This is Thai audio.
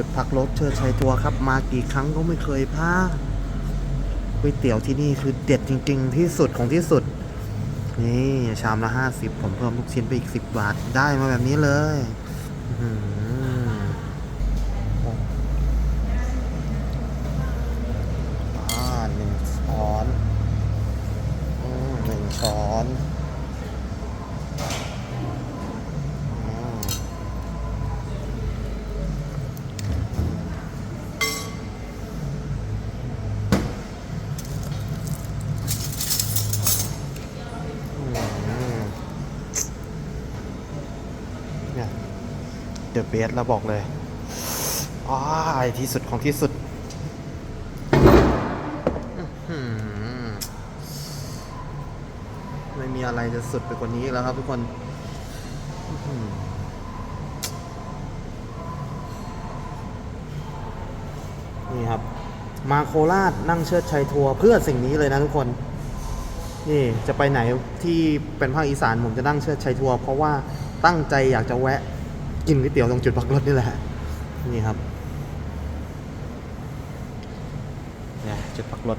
จุดพักรถเชิดชัยตัวครับ มากี่ครั้งก็ไม่เคยพลาดก๋วยเตี๋ยวที่นี่คือเด็ดจริง ๆ ที่สุดของที่สุด นี่ชามละห้าสิบผมเพิ่มลูกชิ้นไปอีกสิบบาทได้มาแบบนี้เลยอ่าหนึ่งช้อนอหนึ่งช้อนอืมอืม เนี่ยเดอะเบสเราบอกเลยอ้ายที่สุดของที่สุดไม่มีอะไรจะสุดไปกว่านี้แล้วครับทุกคนนี่ครับ มาโคราชนั่งเชิดชัยทัวร์เพื่อสิ่งนี้เลยนะทุกคน นี่จะไปไหนที่เป็นภาคอีสานผมจะนั่งเชิดชัยทัวร์เพราะว่า ตั้งใจอยากจะแวะกินก๋วยเตี๋ยวตรงจุดพักรถนี่แหละนี่ครับเนี่ยจุดพักรถ